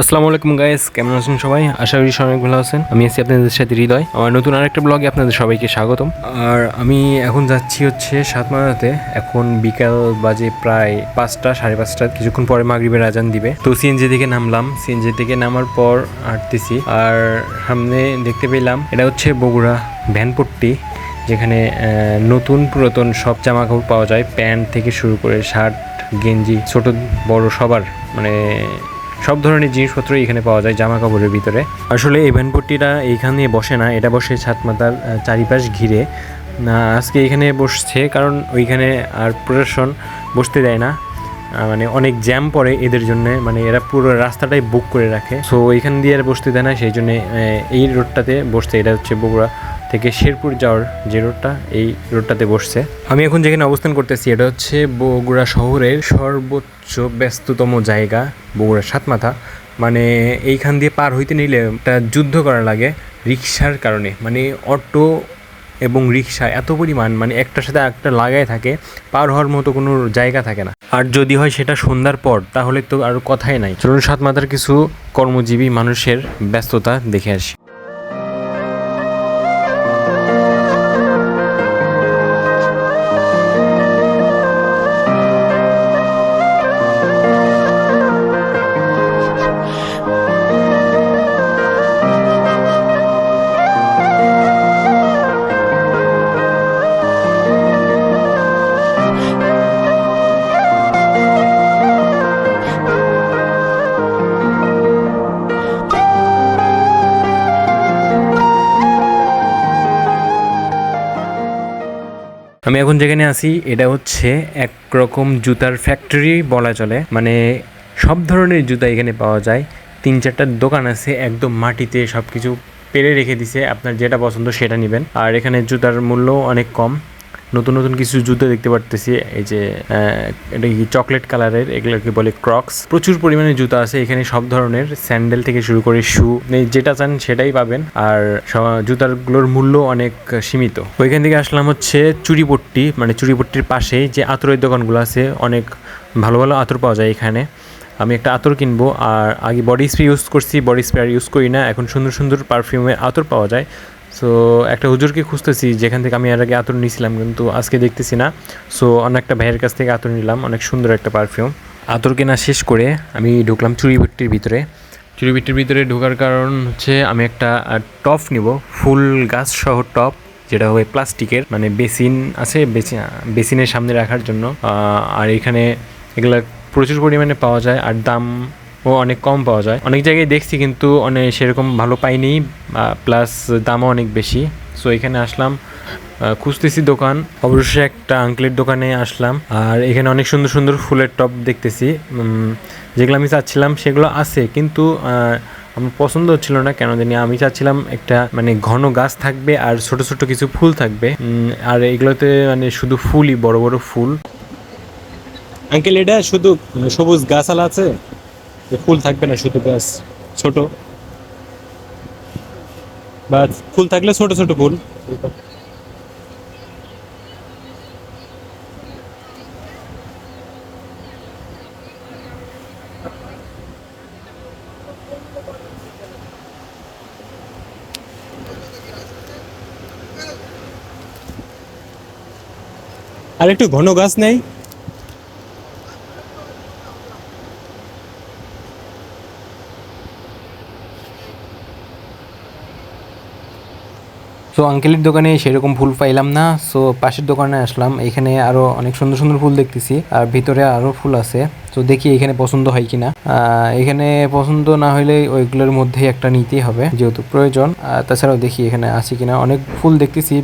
আসসালামু আলাইকুম গাইস কেমন আছেন সবাই? আশা করি সবাই ভালো আছেন। আমি আছি আপনাদের সাথে হৃদয়। আমার নতুন আরেকটা ব্লগে আপনাদের সবাইকে স্বাগতম। আর আমি এখন যাচ্ছি হচ্ছে সাতমারাতে। এখন বিকাল বাজে প্রায় পাঁচটা, সাড়ে পাঁচটা। কিছুক্ষণ পরে মাগরিবের আজান দিবে। তো সিএনজি থেকে নামলাম। সিএনজি থেকে নামার পর হাঁটতেছি। আর সামনে দেখতে পেলাম, এটা হচ্ছে বগুড়া ভ্যানপট্টি যেখানে নতুন পুরাতন সব জামা কাপড় পাওয়া যায়। প্যান্ট থেকে শুরু করে শার্ট, গেঞ্জি, ছোট বড় সবার মানে সব ধরনের জিনিসপত্র এখানে পাওয়া যায় জামা কাপড়ের ভিতরে। আসলে এই ভ্যানপট্টিটা এইখানে বসে না এটা বসে ছাতমাতার আহ, চারিপাশ ঘিরে। না আজকে এখানে বসছে কারণ ওইখানে আর প্রশাসন বসতে দেয় না। মানে অনেক জ্যাম পড়ে এদের জন্য মানে এরা পুরো রাস্তাটাই বুক করে রাখে। সো ওইখান দিয়ে আর বসতে দেয় না সেই জন্য এই রোডটাতে বসছে এটা হচ্ছে বগুড়া থেকে শেরপুর যাওয়ার যে রোডটা, এই রোডটাতে বসছে। আমি এখন যেখানে অবস্থান করতেছি, এটা হচ্ছে বগুড়া শহরের সর্বোচ্চ ব্যস্ততম জায়গা বগুড়া সাতমাথা। মানে এইখান দিয়ে পার হইতে নিলে একটা যুদ্ধ করা লাগে রিক্সার কারণে। মানে অটো এবং রিক্সা এত পরিমাণ মানে একটার সাথে একটা লাগাই থাকে, পার হওয়ার মতো কোনো জায়গা থাকে না। আর যদি হয় সেটা সন্ধ্যার পর, তাহলে তো আর কথাই নাই। চলুন সাত মাথার কিছু কর্মজীবী মানুষের ব্যস্ততা দেখে আসি। আমি এখন যেখানে আছি, এটা হচ্ছে একরকম জুতার ফ্যাক্টরি বলা চলে। মানে সব ধরনের জুতা এখানে পাওয়া যায়। তিন চারটা দোকান আছে, একদম মাটিতে সব কিছু পেরে রেখে দিছে। আপনার যেটা পছন্দ সেটা নেবেন। আর এখানে জুতার মূল্য অনেক কম। নতুন নতুন কিছু জুতো দেখতে পারতেছি, এই যে এটা কি চকলেট কালারের, এগুলোকে বলে ক্রক্স প্রচুর পরিমাণে জুতো আছে, এখানে সব ধরনের, স্যান্ডেল থেকে শুরু করে শু যেটা চান সেটাই পাবেন, আর জুতারগুলোর মূল্য অনেক সীমিত। ওইখান থেকে আসলাম হচ্ছে চুরিপট্টি মানে চুরিপট্টির পাশেই যে আতরের দোকানগুলো আছে, অনেক ভালো ভালো আতর পাওয়া যায় এখানে। আমি একটা আতর কিনবো, আর আগে বডি স্প্রে ইউজ করছি বডি স্প্রে আর ইউজ করি না, এখন সুন্দর সুন্দর পারফিউমের আতর পাওয়া যায়। সো একটা হুজুরকে খুঁজতেছি, যেখান থেকে আমি এর আগে আতর নিয়েছিলাম, কিন্তু আজকে দেখতেছি না। সো অনেকটা ভাইয়ের কাছ থেকে আতর নিলাম, অনেক সুন্দর একটা পারফিউম আতর কেনা শেষ করে আমি ঢুকলাম চুরিভট্টির ভিতরে। চুরিভট্টির ভিতরে ঢোকার কারণ হচ্ছে আমি একটা টপ নিব, ফুল গাছ সহ টপ যেটা হবে প্লাস্টিকের মানে বেসিন আছে, বেসিন, বেসিনের সামনে রাখার জন্য। আর এখানে এগুলা প্রচুর পরিমাণে পাওয়া যায়, আর দাম ও অনেক কম পাওয়া যায়। অনেক জায়গায় দেখছি কিন্তু অনেক সেরকম ভালো পাইনি প্লাস দামও অনেক বেশি। সো এখানে আসলাম খুঁজতেছি দোকান। অবশ্যই একটা আঙ্কেলের দোকানে আসলাম। আর এখানে অনেক সুন্দর সুন্দর ফুলের টপ দেখতেছি। যেগুলো আমি চাচ্ছিলাম সেগুলো আছে, কিন্তু আমার পছন্দ হচ্ছিল না। কেন জানি আমি চাচ্ছিলাম একটা মানে ঘন গাছ থাকবে আর ছোট ছোট কিছু ফুল থাকবে। আর এগুলোতে মানে শুধু ফুলই, বড় বড় ফুল। আঙ্কেল এটা শুধু সবুজ গাছালা আছে? যে ফুল থাকবে না শুধু গাছ ছোট। বা ফুল থাকলে ছোট ছোট ফুল। আর একটু ঘন গাছ নেই। সো আঙ্কেলের দোকানে সেরকম ফুল পাইলাম না। সো পাশের দোকানে আসলাম। এখানে আরও অনেক সুন্দর সুন্দর ফুল দেখতেছি। আর ভিতরে আরও ফুল আছে। তো দেখি এখানে পছন্দ হয় কিনা। আহ, এখানে পছন্দ না হলে ওইগুলোর মধ্যে একটা নিতেই হবে যেহেতু প্রয়োজন। আর তাছাড়াও দেখি এখানে আছে কিনা। অনেক ফুল দেখতেছি।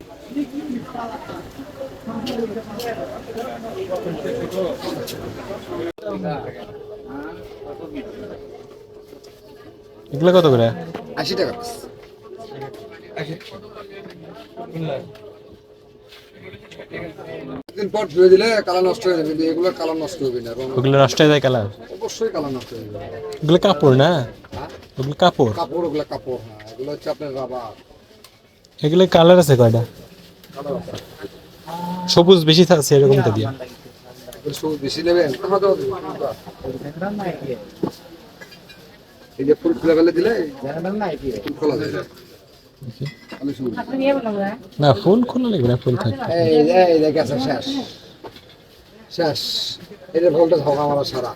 এগুলো কত করে? আশি টাকা দিন পর ধুয়ে দিলে কালার নষ্ট হয়ে যাবে কিন্তু এগুলো কালার নষ্ট হবে না ওগুলো নষ্ট হয়ে যায় কালার? অবশ্যই কালার নষ্ট হয়ে যাবে। ওগুলো কাপড় না? হ্যাঁ? ওগুলো কাপড়? কাপড় ওগুলো কাপড় হ্যাঁ এগুলো হচ্ছে আপনার রাবার। এগুলো কালার আছে কয়টা? সবুজ বেশি থাকছে এরকমটা দিয়ে। সবুজ বেশি নেবেন এই যে ফুল খুলে ফেলে দিলে ফুল খোলা যায় না। ফুল খোলা লাগবে না ফুল থাকে। এই যে এই শেষ। শেষ। এই ভোল্টেজ হওয়া আমার সারা।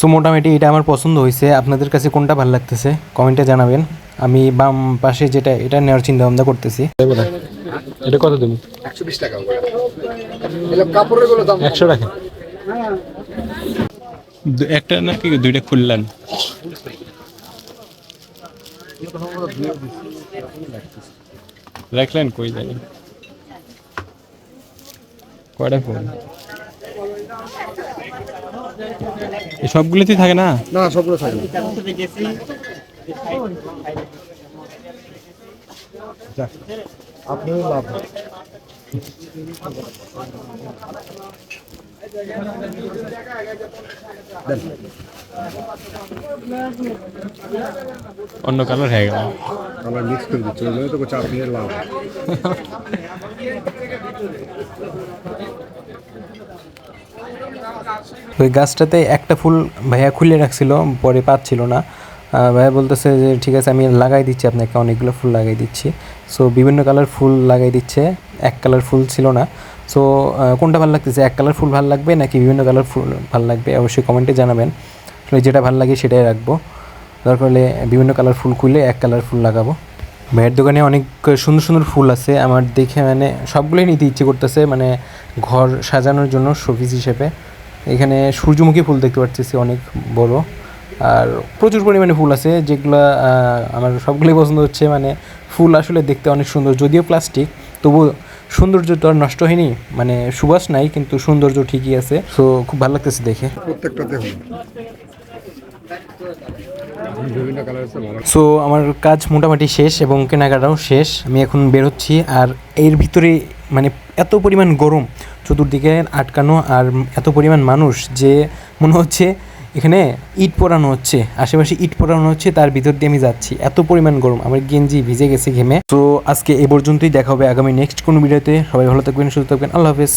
সো মোটামুটি এটা আমার পছন্দ হয়েছে। আপনাদের কাছে কোনটা ভালো লাগতেছে? কমেন্টে জানাবেন। আমি বাম পাশে যেটা এটা নেওয়ার চিন্তা ভাবনা করতেছি এটা কত দেবো? একশো বিশ টাকা কাপড়েরগুলো দাম একশো টাকা। একটা নাকি দুইটা খুললেন? রাখলেন কই জানি কয়টা ফোন সবগুলোতেই থাকে না? না সবগুলো থাকে আপনিও লাভ। অন্য কালার হয়ে গেল। কালার মিক্স করে দিচ্ছে ওই জন্য তো বলছে আপনি লাভ। ওই গাছটাতে একটা ফুল ভাইয়া খুলে রাখছিল পরে পাচ্ছিল না। ভাইয়া বলতেছে যে ঠিক আছে আমি লাগাই দিচ্ছি আপনাকে অনেকগুলো ফুল লাগাই দিচ্ছি। সো বিভিন্ন কালার ফুল লাগাই দিচ্ছে এক কালার ফুল ছিল না। সো কোনটা ভালো লাগতেছে? এক কালার ফুল ভালো লাগবে নাকি বিভিন্ন কালার ফুল ভালো লাগবে? অবশ্যই কমেন্টে জানাবেন। আসলে যেটা ভালো লাগে সেটাই রাখব। দরকার হলে বিভিন্ন কালার ফুল খুলে এক কালার ফুল লাগাবো। ভাইয়ের দোকানে অনেক সুন্দর সুন্দর ফুল আছে। আমার দেখে মানে সবগুলোই নিতে ইচ্ছে করতেছে। মানে ঘর সাজানোর জন্য শোপিস হিসেবে। এখানে সূর্যমুখী ফুল দেখতে পাচ্ছি অনেক বড়। আর প্রচুর পরিমাণে ফুল আছে। যেগুলো আমার সবগুলোই পছন্দ হচ্ছে। মানে ফুল আসলে দেখতে অনেক সুন্দর। যদিও প্লাস্টিক তবু সৌন্দর্য তো আর নষ্ট হয়নি। মানে সুবাস নাই কিন্তু সৌন্দর্য ঠিকই আছে। সো খুব ভালো লাগতেছে দেখে। প্রত্যেকটাতে সো আমার কাজ মোটামুটি শেষ এবং কেনাকাটাও শেষ। আমি এখন বেরোচ্ছি আর এর ভিতরে মানে এত পরিমাণ গরম চতুর্দিকে আটকানো আর এত পরিমাণ মানুষ যে মনে হচ্ছে এখানে ইট পরানো হচ্ছে, আশেপাশে ইট পরানো হচ্ছে, তার ভিতর দিয়ে আমি যাচ্ছি। এত পরিমাণ গরম, আমার গেঞ্জি ভিজে গেছে ঘেমে। তো আজকে এ পর্যন্তই, দেখা হবে আগামী নেক্সট কোনো ভিডিওতে। সবাই ভালো থাকবেন, সুস্থ থাকবেন, আল্লাহ হাফেজ।